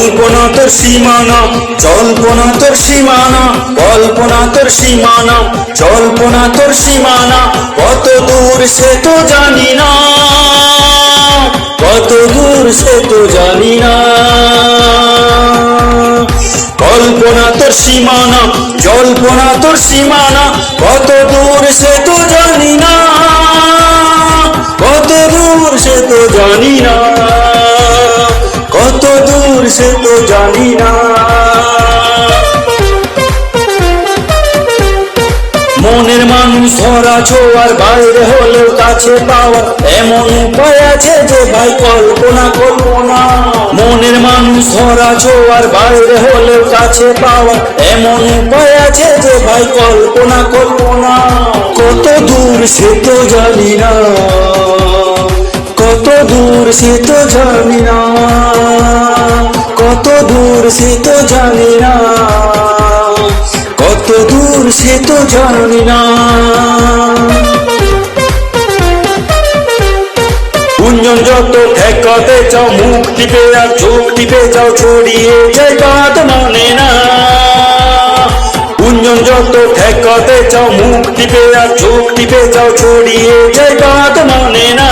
কল্পনা তোর সীমানা জল্পনা তোর সীমানা কল্পনা তোর সীমানা জল্পনা তোর সীমানা, কত দূর সে তো জানি না, কত দূর সে তো জানি না। কল্পনা তোর সীমানা জল্পনা তোর সীমানা, কত দূর সে তো জানি না, কত দূর সে তো জানি না। সে তো জানি না। মনের মানুষ ধরা ছোয়ার বাইরে হলেও কাছে পাওয়ার এমন উপায় আছে যে ভাই কল্পনা কল্পনা মনের মানুষ ধরা ছোয়ার বাইরে হলেও কাছে পাওয়ার এমন উপায় আছে যে ভাই কল্পনা কল্পনা কত দূর সে তো জানি না। কত দূর সে তো জানি না। কত দূর সে তো জানি না। কত দূর সে তো জানি না। গুঞ্জন যত ঠেকাতে চাও, মুখ টিপে আর চোখ টিপে যাও ছড়িয়ে যায় বাদ মানে না। গুঞ্জন যত ঠেকাতে চাও, মুখ টিপে আর চোখ টিপে যাও ছড়িয়ে যায় বাদ মানে না।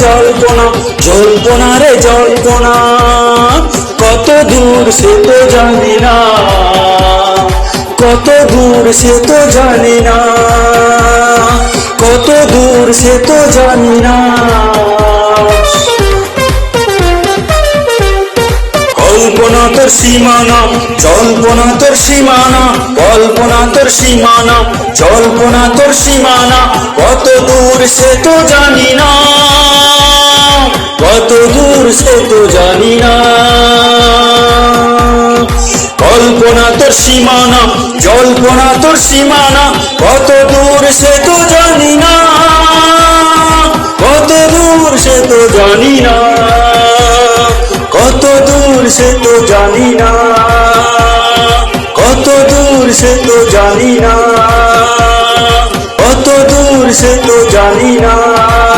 জল্পনা জল্পনা রে জল্পনা। কত দূর সে তো জানি না। কত দূর সে তো জানি না। কত দূর সে তো জানি না। কল্পনা তোর সীমানা, জল্পনা তোর সীমানা, কল্পনা তোর সীমানা, জল্পনা তোর সীমানা। কত দূর সে তো জানি না। সে তো জানি না। কল্পনা তোর সীমানা, জল্পনা তোর সীমানা, কত দূর সে তো জানি না। কত দূর সে তো জানি না। কত দূর সে তো জানি না। কত দূর সে তো জানি না। কত দূর সে তো জানি না।